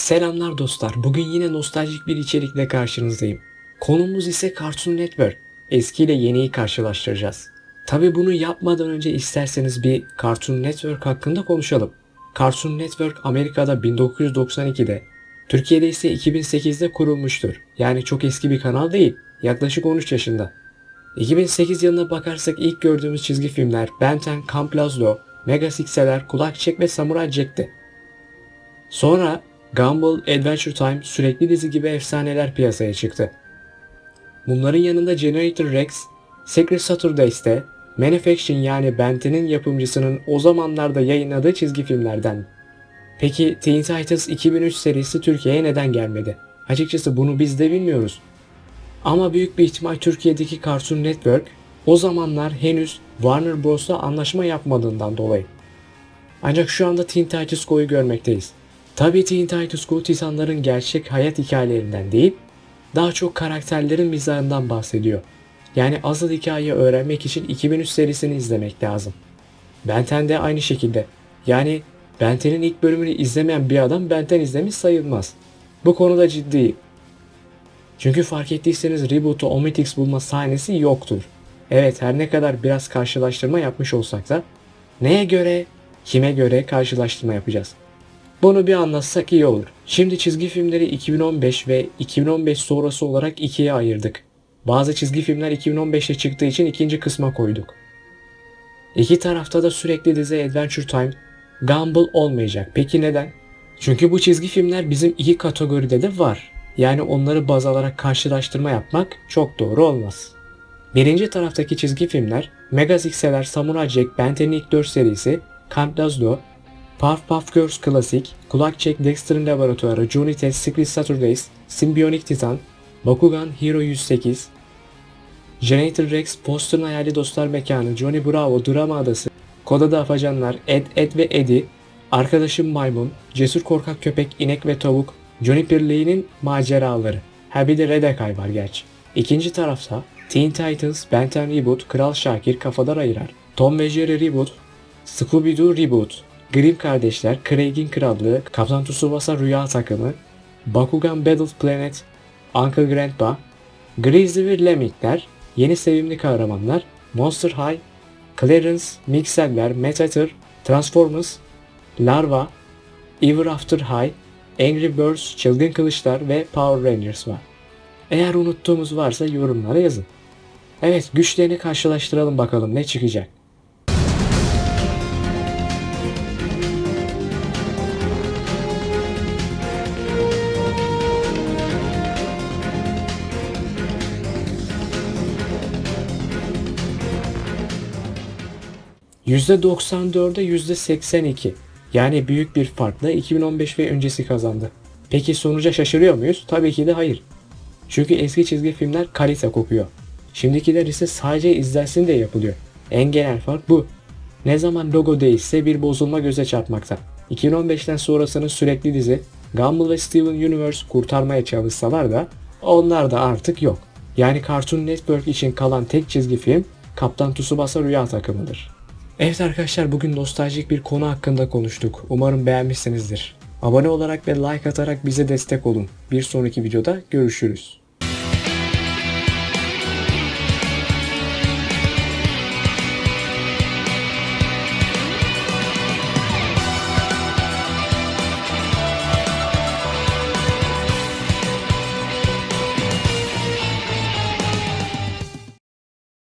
Selamlar dostlar. Bugün yine nostaljik bir içerikle karşınızdayım. Konumuz ise Cartoon Network. Eski ile yeniyi karşılaştıracağız. Tabi bunu yapmadan önce isterseniz bir Cartoon Network hakkında konuşalım. Cartoon Network Amerika'da 1992'de, Türkiye'de ise 2008'de kurulmuştur. Yani çok eski bir kanal değil. Yaklaşık 13 yaşında. 2008 yılına bakarsak ilk gördüğümüz çizgi filmler Ben 10, Camp Lazlo, Mega Six'eler, Kulak Çek ve Samurai Jack'ti. Sonra Gumball, Adventure Time, sürekli dizi gibi efsaneler piyasaya çıktı. Bunların yanında Generator Rex, Secret Saturdays'te Man of Action yani Benten'in yapımcısının o zamanlarda yayınladığı çizgi filmlerden. Peki Teen Titans 2003 serisi Türkiye'ye neden gelmedi? Açıkçası bunu biz de bilmiyoruz. Ama büyük bir ihtimal Türkiye'deki Cartoon Network o zamanlar henüz Warner Bros'la anlaşma yapmadığından dolayı. Ancak şu anda Teen Titans Go'yu görmekteyiz. Tabii Teen Titans Go Titanların gerçek hayat hikayelerinden değil, daha çok karakterlerin mizahından bahsediyor. Yani asıl hikayeyi öğrenmek için 2003 serisini izlemek lazım. Benten de aynı şekilde. Yani Benten'in ilk bölümünü izlemeyen bir adam Benten izlemiş sayılmaz. Bu konuda ciddiyim. Çünkü fark ettiyseniz Reboot'u Omitix bulma sahnesi yoktur. Evet her ne kadar biraz karşılaştırma yapmış olsak da neye göre, kime göre karşılaştırma yapacağız. Bunu bir anlatsak iyi olur. Şimdi çizgi filmleri 2015 ve 2015 sonrası olarak ikiye ayırdık. Bazı çizgi filmler 2015'te çıktığı için ikinci kısma koyduk. İki tarafta da sürekli dizi Adventure Time, Gumball olmayacak. Peki neden? Çünkü bu çizgi filmler bizim iki kategoride de var. Yani onları baz alarak karşılaştırma yapmak çok doğru olmaz. Birinci taraftaki çizgi filmler Mega Zixeler, Samurai Jack, Ben 10'in ilk 4 serisi, Camp Lazlo, Puff Girls Klasik, Kulak Çek Dexter'ın Laboratuvarı, Johnny Test, Secret Saturdays, Symbiotic Titan, Bakugan Hero 108, Generator Rex, Foster'ın Hayali Dostlar Mekanı, Johnny Bravo, Drama Adası, Koda'da Afacanlar, Ed, Ed ve Eddie, Arkadaşım Maymun, Cesur Korkak Köpek, İnek ve Tavuk, Johnny Pirley'nin maceraları. Ha bir de Redekay var gerçi. İkinci tarafta Teen Titans, Ben 10 Reboot, Kral Şakir, Kafadar Ayırar, Tom ve Jerry Reboot, Scooby-Doo Reboot, Grimm Kardeşler, Craig'in Krallığı, Kaptan Tsubasa Rüya Takımı, Bakugan Battle Planet, Uncle Grandpa, Grizzly ve Lemmingler, Yeni Sevimli Kahramanlar, Monster High, Clarence, Mixeller, Metator, Transformers, Larva, Ever After High, Angry Birds, Çılgın Kılıçlar ve Power Rangers var. Eğer unuttuğumuz varsa yorumlara yazın. Evet güçlerini karşılaştıralım bakalım ne çıkacak. %94'e %82 yani büyük bir farkla 2015 ve öncesi kazandı. Peki sonuca şaşırıyor muyuz? Tabii ki de hayır. Çünkü eski çizgi filmler kalite kokuyor. Şimdikiler ise sadece izlensin diye yapılıyor. En genel fark bu. Ne zaman logo değişse bir bozulma göze çarpmakta. 2015'ten sonrasının sürekli dizi Gumball ve Steven Universe kurtarmaya çalışsalar da onlar da artık yok. Yani Cartoon Network için kalan tek çizgi film Kaptan Tsubasa Rüya Takımı'dır. Evet arkadaşlar bugün nostaljik bir konu hakkında konuştuk. Umarım beğenmişsinizdir. Abone olarak ve like atarak bize destek olun. Bir sonraki videoda görüşürüz.